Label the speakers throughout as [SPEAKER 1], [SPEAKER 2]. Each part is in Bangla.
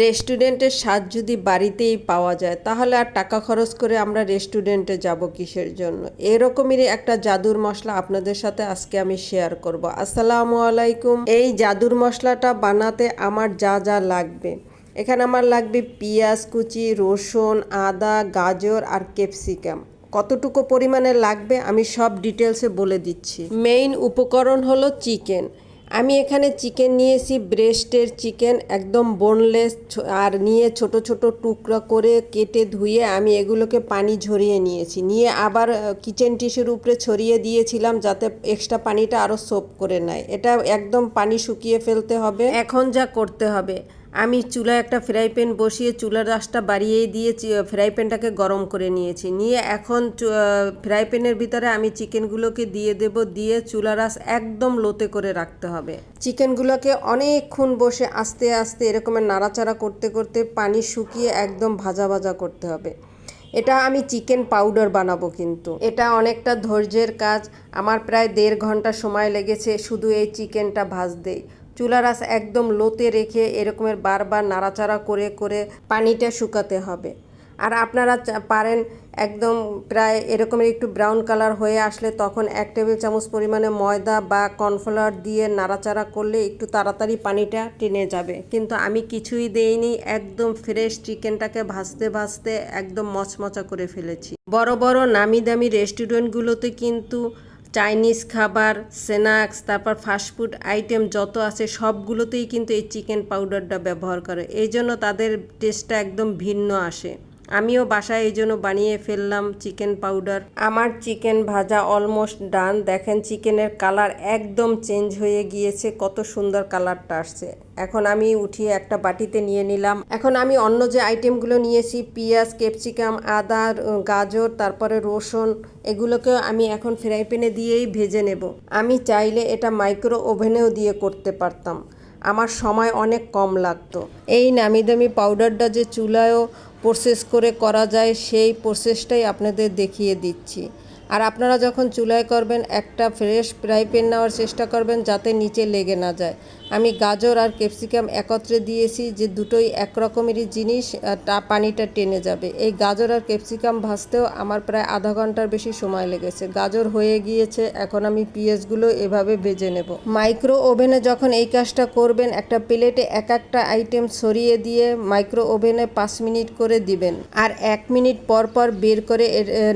[SPEAKER 1] রেস্টুরেন্টের স্বাদ যদি বাড়িতেই পাওয়া যায়, তাহলে আর টাকা খরচ করে আমরা রেস্টুরেন্টে যাব কিসের জন্য? এরকমেরই একটা জাদুর মশলা আপনাদের সাথে আজকে আমি শেয়ার করব। আসসালামু আলাইকুম। এই জাদুর মশলাটা বানাতে আমার যা যা লাগবে। এখানে আমার লাগবে পেঁয়াজ কুচি, রসুন, আদা, গাজর আর ক্যাপসিকাম। কতটুকু পরিমাণে লাগবে আমি সব ডিটেলসে বলে দিচ্ছি। মেইন উপকরণ হলো চিকেন আমি এখানে চিকেন নিয়েছি, ব্রেস্টের চিকেন, একদম বোনলেস আর নিয়ে ছোট ছোট টুকরো করে কেটে ধুয়ে আমি এগুলোকে পানি ঝরিয়ে নিয়েছি। নিয়ে আবার কিচেন টিসের উপরে ছড়িয়ে দিয়েছিলাম যাতে এক্সট্রা পানিটা আরও সোপ করে নেয়। এটা একদম পানি শুকিয়ে ফেলতে হবে। এখন যা করতে হবে আমি চুলায় একটা ফ্রাই প্যান বসিয়ে চুলার রাসটা বাড়িয়ে দিয়ে ফ্রাই প্যানটাকে গরম করে নিয়েছি। নিয়ে এখন ফ্রাই প্যানের ভিতরে আমি চিকেনগুলোকে দিয়ে দেব, দিয়ে চুলা রাস একদম লোতে করে রাখতে হবে। চিকেনগুলোকে অনেকক্ষণ বসে আস্তে আস্তে এরকমের নাড়াচাড়া করতে করতে পানি শুকিয়ে একদম ভাজা ভাজা করতে হবে। এটা আমি চিকেন পাউডার বানাবো কিন্তু। এটা অনেকটা ধৈর্যের কাজ। আমার প্রায় দেড় ঘণ্টা সময় লেগেছে শুধু এই চিকেনটা ভাজতেই। চুলার আঁচ একদম লোতে রেখে এরকমের বারবার নাড়াচাড়া করে করে পানিটা শুকাতে হবে। আর আপনারা পারেন একদম প্রায় এরকমের একটু ব্রাউন কালার হয়ে আসলে তখন এক টেবিল চামচ পরিমাণে ময়দা বা কর্নফ্লাওয়ার দিয়ে নাড়াচাড়া করলে একটু তাড়াতাড়ি পানিটা টেনে যাবে। কিন্তু আমি কিছুই দেইনি, একদম ফ্রেশ চিকেনটাকে ভাজতে ভাজতে একদম মচমচা করে ফেলেছি। বড় বড় নামি দামি রেস্টুরেন্টগুলোতে কিন্তু চাইনিজ খাবার, স্ন্যাক্স, তারপর ফাস্টফুড আইটেম যত আছে সবগুলোতেই কিন্তু এই চিকেন পাউডারটা ব্যবহার করে। এই জন্য তাদের টেস্টটা একদম ভিন্ন আসে। আমিও বাসায় এই জন্য বানিয়ে ফেললাম চিকেন পাউডার। আমার চিকেন ভাজা অলমোস্ট ডান দেখেন চিকেনের কালার একদম চেঞ্জ হয়ে গিয়েছে, কত সুন্দর কালারটা আসছে। এখন আমি উঠিয়ে একটা বাটিতে নিয়ে নিলাম। এখন আমি অন্য যে আইটেমগুলো নিয়েছি, পেঁয়াজ ক্যাপসিকাম আদা, গাজর, তারপরে রসুন, এগুলোকেও আমি এখন ফ্রাই প্যানে দিয়েই ভেজে নেব। আমি চাইলে এটা মাইক্রো ওভেনেও দিয়ে করতে পারতাম। আমার সময় অনেক কম লাগতো। এই নামি দামি পাউডারটা যে চুলায়ও প্রসেস করে করা যায়, সেই প্রসেসটাই আপনাদের দেখিয়ে দিচ্ছি। আর আপনারা যখন চুলায় করবেন, একটা ফ্রেশ ফ্রাই প্যান নেওয়ার চেষ্টা করবেন যাতে নিচে লেগে না যায়। আমি গাজর আর ক্যাপসিকাম একত্রে দিয়েছি যে দুটোই একরকমেরই জিনিস তা পানিটা টেনে যাবে। এই গাজর আর ক্যাপসিকাম ভাজতেও আমার প্রায় আধা ঘণ্টার বেশি সময় লেগেছে। গাজর হয়ে গিয়েছে, এখন আমি পেঁয়াজগুলো এভাবে ভেজে নেব। মাইক্রো ওভেনে যখন এই কাজটা করবেন, একটা প্লেটে এক একটা আইটেম সরিয়ে দিয়ে মাইক্রো ওভেনে পাঁচ মিনিট করে দিবেন। আর এক মিনিট পর পর বের করে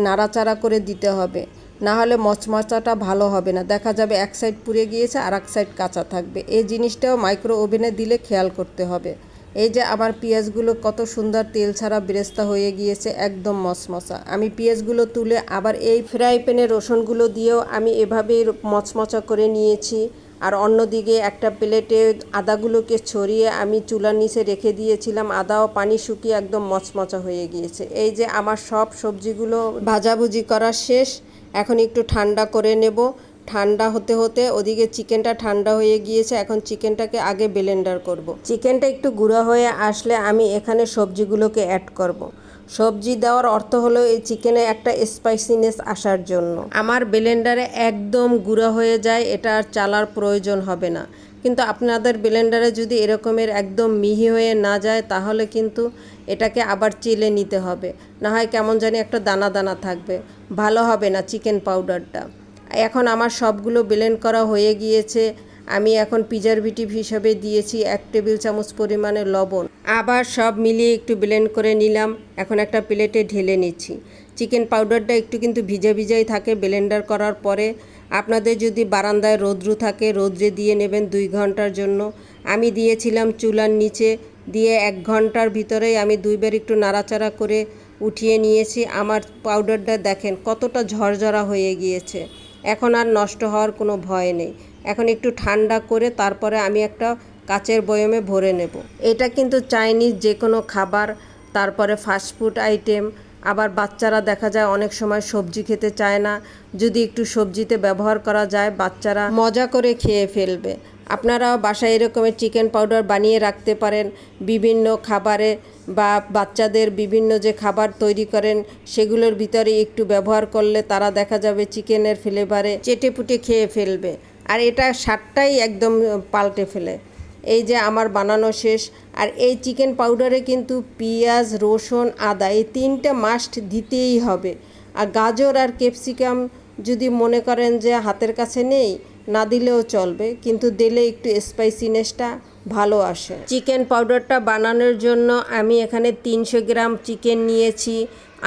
[SPEAKER 1] নাড়াচাড়া করে দিতে হবে। না হলে মচমচাটা ভালো হবে না। দেখা যাবে এক সাইড পুড়ে গিয়েছে আর এক সাইড কাঁচা থাকবে। এই জিনিসটাও মাইক্রো ওভেনে দিলে খেয়াল করতে হবে। এই যে আমার পেঁয়াজগুলো কত সুন্দর তেল ছাড়া বেরেস্তা হয়ে গিয়েছে, একদম মচমচা। আমি পেঁয়াজগুলো তুলে আবার এই ফ্রাই প্যানে রসুনগুলো দিয়েও আমি এভাবেই মচমচা করে নিয়েছি। আর অন্যদিকে একটা প্লেটে আদাগুলোকে ছড়িয়ে আমি চুলার নিচে রেখে দিয়েছিলাম। আদা ও পানি শুকিয়ে একদম মচমচা হয়ে গিয়েছে। এই যে আমার সব সবজিগুলো ভাজাভুজি করা শেষ। এখন একটু ঠান্ডা করে নেব ঠান্ডা হতে হতে ওদিকে চিকেনটা ঠান্ডা হয়ে গিয়েছে, এখন চিকেনটাকে আগে ব্লেন্ডার করব। চিকেনটা একটু গুঁড়া হয়ে আসলে আমি এখানে সবজিগুলোকে অ্যাড করব। সবজি দেওয়ার অর্থ হলো এই চিকেনে একটা স্পাইসিনেস আসার জন্য। আমার ব্লেন্ডারে একদম গুঁড়া হয়ে যায়, এটা আর চালার প্রয়োজন হবে না। কিন্তু আপনাদের ব্লেন্ডারে যদি এরকমের একদম মিহি হয়ে না যায়, তাহলে কিন্তু এটাকে আবার চিলে নিতে হবে। না হয় কেমন জানি একটা দানা দানা থাকবে। ভালো হবে না চিকেন পাউডারটা এখন আমার সবগুলো ব্লেন্ড করা হয়ে গিয়েছে। আমি এখন প্রিজারভেটিভ হিসাবে দিয়েছি এক টেবিল চামচ পরিমাণে লবণ। আবার সব মিলিয়ে একটু ব্লেন্ড করে নিলাম। এখন একটা প্লেটে ঢেলে নিচ্ছি। চিকেন পাউডারটা একটু কিন্তু ভিজা ভিজাই থাকে ব্লেন্ডার করার পরে। আপনাদের যদি বারান্দায় রৌদ্র থাকে, রৌদ্রে দিয়ে নেবেন দুই ঘণ্টার জন্য। আমি দিয়েছিলাম চুলার নিচে। দিয়ে এক ঘণ্টার ভিতরেই আমি দুইবার একটু নাড়াচাড়া করে উঠিয়ে নিয়েছি। আমার পাউডারটা দেখেন কতটা ঝরঝরা হয়ে গিয়েছে। এখন আর নষ্ট হওয়ার কোনো ভয় নেই। এখন একটু ঠান্ডা করে তারপরে আমি একটা কাচের বয়মে ভরে নেব। এটা কিন্তু চাইনিজ যে কোনো খাবার, তারপরে ফাস্টফুড আইটেম আবার বাচ্চারা দেখা যায় অনেক সময় সবজি খেতে চায় না। যদি একটু সবজিতে ব্যবহার করা যায়, বাচ্চারা মজা করে খেয়ে ফেলবে। আপনারাও বাসায় এরকমের চিকেন পাউডার বানিয়ে রাখতে পারেন। বিভিন্ন খাবারে বা বাচ্চাদের বিভিন্ন যে খাবার তৈরি করেন, সেগুলোর ভিতরে একটু ব্যবহার করলে তারা দেখা যাবে চিকেনের ফ্লেভারে চেটে পুটে খেয়ে ফেলবে। আর এটা স্বাদটাই একদম পাল্টে ফেলে। এই যে আমার বানানো শেষ। আর এই চিকেন পাউডারে কিন্তু পেঁয়াজ, রসুন, আদা এই তিনটা মাস্ট দিতেই হবে। আর গাজর আর ক্যাপসিকাম যদি মনে করেন যে হাতের কাছে নেই না দিলেও চলবে, কিন্তু দিলে একটু স্পাইসিনেসটা ভালো আসে। চিকেন পাউডারটা বানানোর জন্য আমি এখানে তিনশো গ্রাম চিকেন নিয়েছি,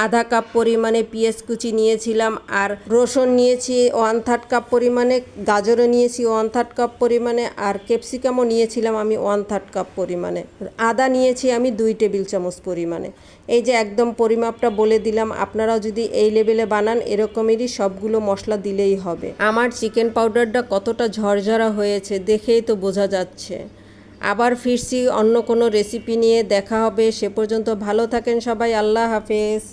[SPEAKER 1] আধা কাপ পরিমাণে পেঁয়াজ কুচি নিয়েছিলাম, আর রসুন নিয়েছি, ওয়ান থার্ড কাপ পরিমাণে গাজরও নিয়েছি, ওয়ান থার্ড কাপ পরিমাণে, আর ক্যাপসিকামও নিয়েছিলাম আমি ওয়ান থার্ড কাপ পরিমাণে। আদা নিয়েছি আমি দুই টেবিল চামচ পরিমাণে। এই যে একদম পরিমাপটা বলে দিলাম, আপনারাও যদি এই লেভেলে বানান, এরকমেরই সবগুলো মশলা দিলেই হবে। আমার চিকেন পাউডারটা কতটা ঝরঝরা হয়েছে দেখেই তো বোঝা যাচ্ছে। আবার ফিরছি অন্য কোনো রেসিপি নিয়ে, দেখা হবে, সে পর্যন্ত ভালো থাকেন সবাই, আল্লাহ হাফেজ।